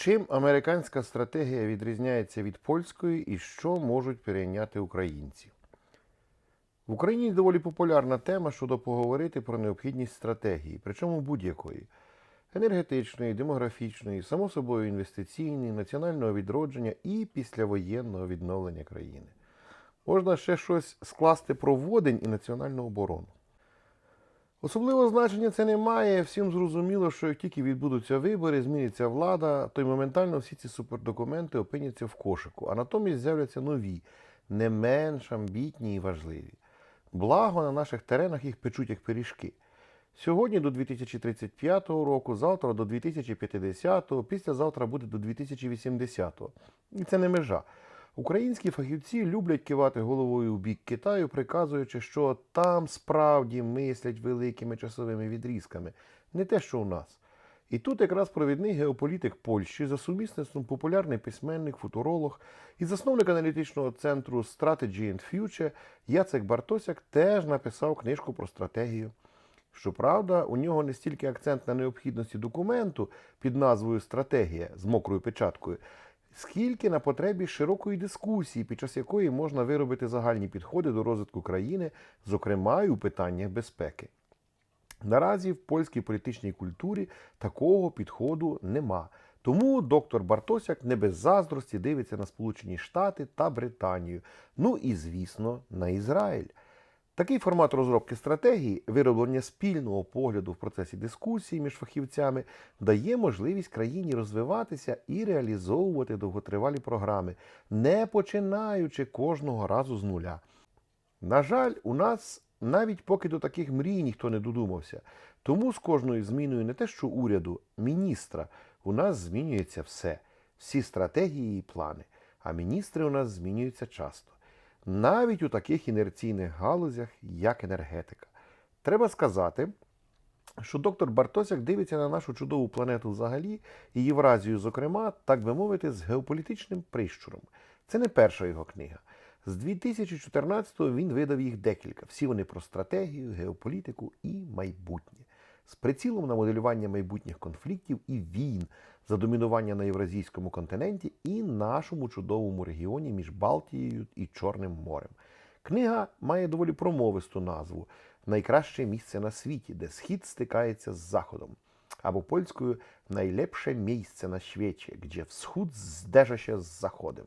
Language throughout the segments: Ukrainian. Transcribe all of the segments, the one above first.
Чим американська стратегія відрізняється від польської і що можуть перейняти українці? В Україні доволі популярна тема щодо поговорити про необхідність стратегії, причому будь-якої енергетичної, демографічної, само собою інвестиційної, національного відродження і післявоєнного відновлення країни. Можна ще щось скласти про водень і національну оборону. Особливого значення це не має. Всім зрозуміло, що як тільки відбудуться вибори, зміниться влада, то й моментально всі ці супердокументи опиняться в кошику, а натомість з'являться нові, не менш амбітні і важливі. Благо на наших теренах їх печуть як пиріжки. Сьогодні до 2035 року, завтра до 2050, післязавтра буде до 2080. І це не межа. Українські фахівці люблять кивати головою в бік Китаю, приказуючи, що там справді мислять великими часовими відрізками, не те, що у нас. І тут якраз провідний геополітик Польщі за сумісництвом популярний письменник, футуролог і засновник аналітичного центру Strategy and Future Яцек Бартосяк теж написав книжку про стратегію. Щоправда, у нього не стільки акцент на необхідності документу під назвою Стратегія з мокрою печаткою, скільки на потребі широкої дискусії, під час якої можна виробити загальні підходи до розвитку країни, зокрема й у питаннях безпеки. Наразі в польській політичній культурі такого підходу нема. Тому доктор Бартосяк не без заздрості дивиться на Сполучені Штати та Британію, ну і, звісно, на Ізраїль. Такий формат розробки стратегії, вироблення спільного погляду в процесі дискусії між фахівцями, дає можливість країні розвиватися і реалізовувати довготривалі програми, не починаючи кожного разу з нуля. На жаль, у нас навіть поки до таких мрій ніхто не додумався. Тому з кожною зміною не те, що уряду, міністра, у нас змінюється все, всі стратегії і плани. А міністри у нас змінюються часто. Навіть у таких інерційних галузях, як енергетика. Треба сказати, що доктор Бартосяк дивиться на нашу чудову планету взагалі і Євразію, зокрема, так би мовити, з геополітичним прищуром. Це не перша його книга. З 2014-го він видав їх декілька. Всі вони про стратегію, геополітику і майбутнє. З прицілом на моделювання майбутніх конфліктів і війн за домінування на Євразійському континенті і нашому чудовому регіоні між Балтією і Чорним морем. Книга має доволі промовисту назву Найкраще місце на світі, де схід стикається з заходом. Або польською найлепше місце на світі, де всхід здержа з заходом.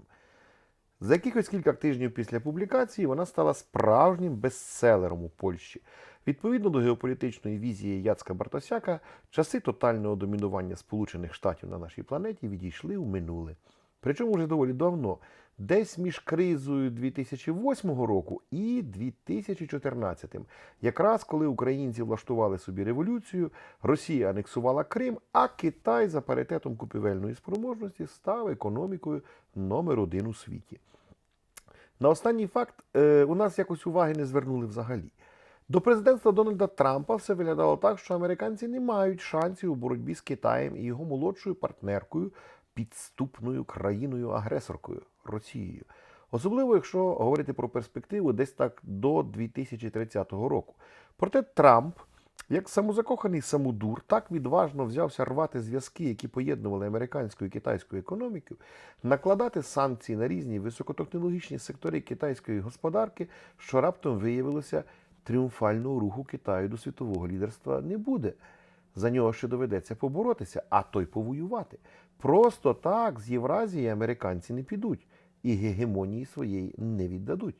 За якихось кілька тижнів після публікації вона стала справжнім бестселером у Польщі. Відповідно до геополітичної візії Яцка Бартосяка, часи тотального домінування Сполучених Штатів на нашій планеті відійшли у минуле. Причому вже доволі давно, десь між кризою 2008 року і 2014, якраз коли українці влаштували собі революцію, Росія анексувала Крим, а Китай за паритетом купівельної спроможності став економікою номер один у світі. На останній факт е, у нас якось уваги не звернули взагалі. До президентства Дональда Трампа все виглядало так, що американці не мають шансів у боротьбі з Китаєм і його молодшою партнеркою, підступною країною-агресоркою Росією. Особливо, якщо говорити про перспективу десь так до 2030 року. Проте Трамп, як самозакоханий самодур, так відважно взявся рвати зв'язки, які поєднували американську і китайську економіку, накладати санкції на різні високотехнологічні сектори китайської господарки, що раптом виявилося, тріумфального руху Китаю до світового лідерства не буде. За нього ще доведеться поборотися, а то й повоювати. Просто так з Євразії американці не підуть і гегемонії своєї не віддадуть.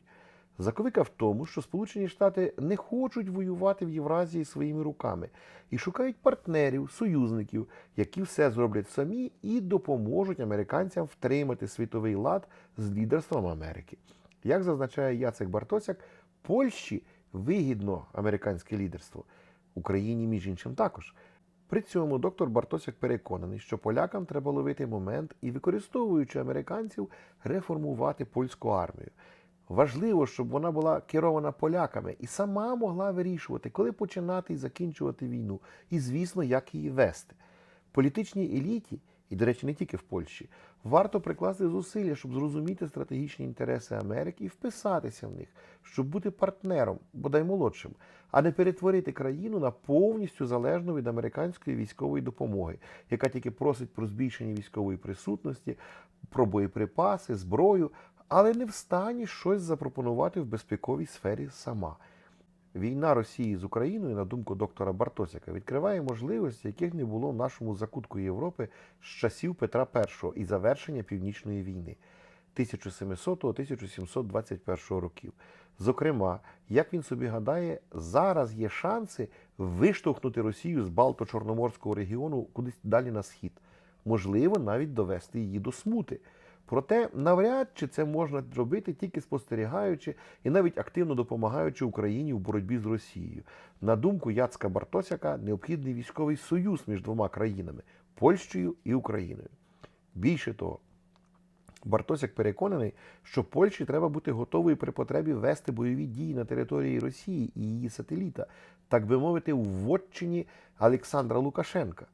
Заковика в тому, що Сполучені Штати не хочуть воювати в Євразії своїми руками і шукають партнерів, союзників, які все зроблять самі і допоможуть американцям втримати світовий лад з лідерством Америки. Як зазначає Яцек Бартосяк, Польщі вигідно американське лідерство, Україні, між іншим, також. При цьому доктор Бартосяк переконаний, що полякам треба ловити момент і, використовуючи американців, реформувати польську армію. Важливо, щоб вона була керована поляками і сама могла вирішувати, коли починати і закінчувати війну, і, звісно, як її вести. Політичній еліті і, до речі, не тільки в Польщі, варто прикласти зусилля, щоб зрозуміти стратегічні інтереси Америки і вписатися в них, щоб бути партнером, бодай молодшим, а не перетворити країну на повністю залежну від американської військової допомоги, яка тільки просить про збільшення військової присутності, про боєприпаси, зброю, але не в стані щось запропонувати в безпековій сфері сама. Війна Росії з Україною, на думку доктора Бартосяка, відкриває можливості, яких не було в нашому закутку Європи з часів Петра І і завершення Північної війни 1700-1721 років. Зокрема, як він собі гадає, зараз є шанси виштовхнути Росію з Балто-Чорноморського регіону кудись далі на схід, можливо, навіть довести її до смути. Проте навряд чи це можна зробити тільки спостерігаючи і навіть активно допомагаючи Україні в боротьбі з Росією. На думку Яцка Бартосяка, необхідний військовий союз між двома країнами Польщею і Україною. Більше того, Бартосяк переконаний, що Польщі треба бути готовою при потребі вести бойові дії на території Росії і її сателіта, так би мовити, в вотчині Олександра Лукашенка.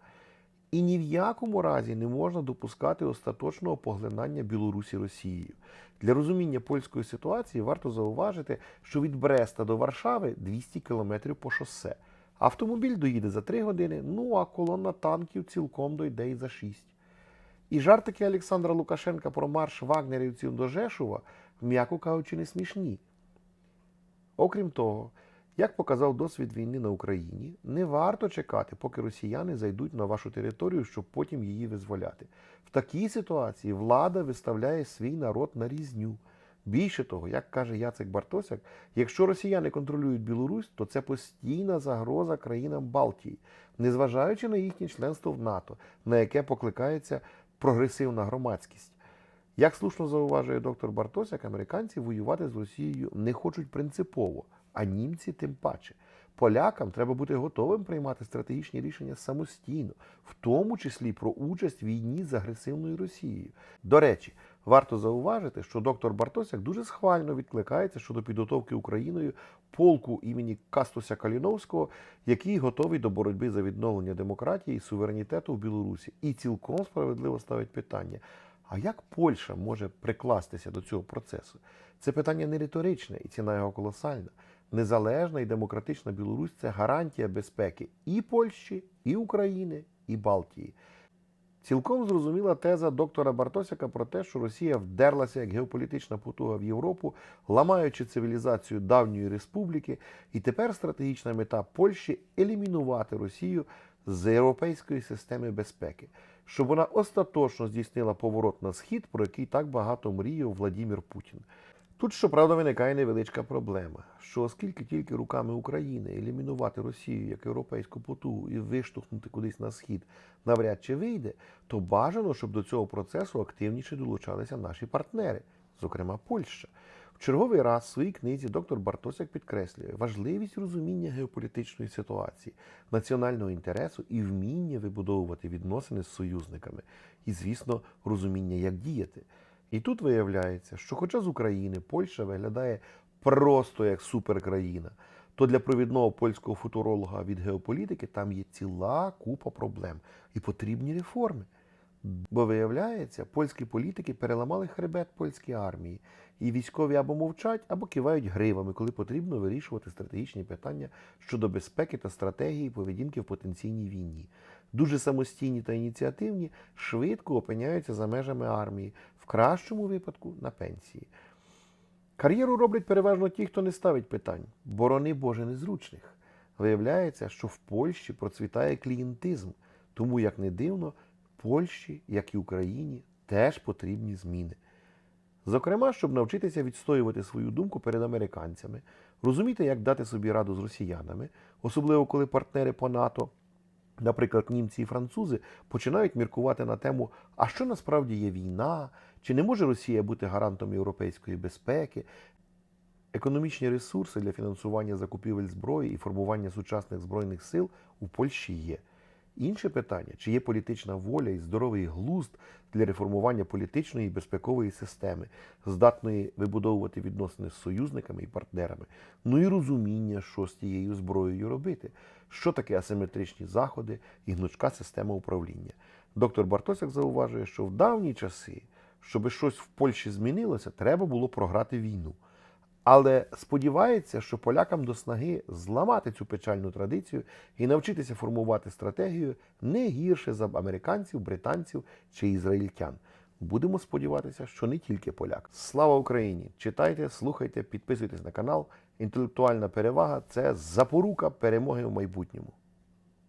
І ні в якому разі не можна допускати остаточного поглинання Білорусі Росією. Для розуміння польської ситуації варто зауважити, що від Бреста до Варшави 200 кілометрів по шосе. Автомобіль доїде за 3 години, ну а колона танків цілком дойде і за 6. І жартики Олександра Лукашенка про марш вагнерівців до Жешува, м'яко кажучи, не смішні. Окрім того, як показав досвід війни на Україні, не варто чекати, поки росіяни зайдуть на вашу територію, щоб потім її визволяти. В такій ситуації влада виставляє свій народ на різню. Більше того, як каже Яцек Бартосяк, якщо росіяни контролюють Білорусь, то це постійна загроза країнам Балтії, незважаючи на їхнє членство в НАТО, на яке покликається прогресивна громадськість. Як слушно зауважує доктор Бартосяк, американці воювати з Росією не хочуть принципово, а німці тим паче. Полякам треба бути готовим приймати стратегічні рішення самостійно, в тому числі про участь в війні з агресивною Росією. До речі, варто зауважити, що доктор Бартосяк дуже схвально відкликається щодо підготовки Україною полку імені Кастуся Каліновського, який готовий до боротьби за відновлення демократії і суверенітету в Білорусі, і цілком справедливо ставить питання. А як Польща може прикластися до цього процесу? Це питання не риторичне, і ціна його колосальна. Незалежна і демократична Білорусь це гарантія безпеки і Польщі, і України, і Балтії. Цілком зрозуміла теза доктора Бартосяка про те, що Росія вдерлася як геополітична потуга в Європу, ламаючи цивілізацію давньої республіки, і тепер стратегічна мета Польщі елімінувати Росію з європейської системи безпеки, щоб вона остаточно здійснила поворот на схід, про який так багато мріяв Владімір Путін. Тут, щоправда, виникає невеличка проблема, що оскільки тільки руками України елімінувати Росію як європейську потугу і виштовхнути кудись на схід навряд чи вийде, то бажано, щоб до цього процесу активніше долучалися наші партнери, зокрема Польща. В черговий раз в своїй книзі доктор Бартосяк підкреслює важливість розуміння геополітичної ситуації, національного інтересу і вміння вибудовувати відносини з союзниками, і, звісно, розуміння, як діяти. І тут виявляється, що хоча з України Польща виглядає просто як суперкраїна, то для провідного польського футуролога від геополітики там є ціла купа проблем і потрібні реформи. Бо виявляється, польські політики переламали хребет польській армії, і військові або мовчать, або кивають гривами, коли потрібно вирішувати стратегічні питання щодо безпеки та стратегії поведінки в потенційній війні. Дуже самостійні та ініціативні швидко опиняються за межами армії, в кращому випадку на пенсії. Кар'єру роблять переважно ті, хто не ставить питань, борони Боже незручних. Виявляється, що в Польщі процвітає клієнтизм, тому, як не дивно, Польщі, як і Україні, теж потрібні зміни. Зокрема, щоб навчитися відстоювати свою думку перед американцями, розуміти, як дати собі раду з росіянами, особливо коли партнери по НАТО, наприклад, німці і французи, починають міркувати на тему, а що насправді є війна, чи не може Росія бути гарантом європейської безпеки, Економічні ресурси для фінансування закупівель зброї і формування сучасних збройних сил у Польщі є. Інше питання, чи є політична воля і здоровий глузд для реформування політичної і безпекової системи, здатної вибудовувати відносини з союзниками і партнерами, ну і розуміння, що з тією зброєю робити, що таке асиметричні заходи і гнучка система управління. Доктор Бартосяк зауважує, що в давні часи, щоб щось в Польщі змінилося, треба було програти війну. Але сподівається, що полякам до снаги зламати цю печальну традицію і навчитися формувати стратегію не гірше за американців, британців чи ізраїльтян. Будемо сподіватися, що не тільки поляк. Слава Україні! Читайте, слухайте, підписуйтесь на канал. Інтелектуальна перевага це запорука перемоги в майбутньому.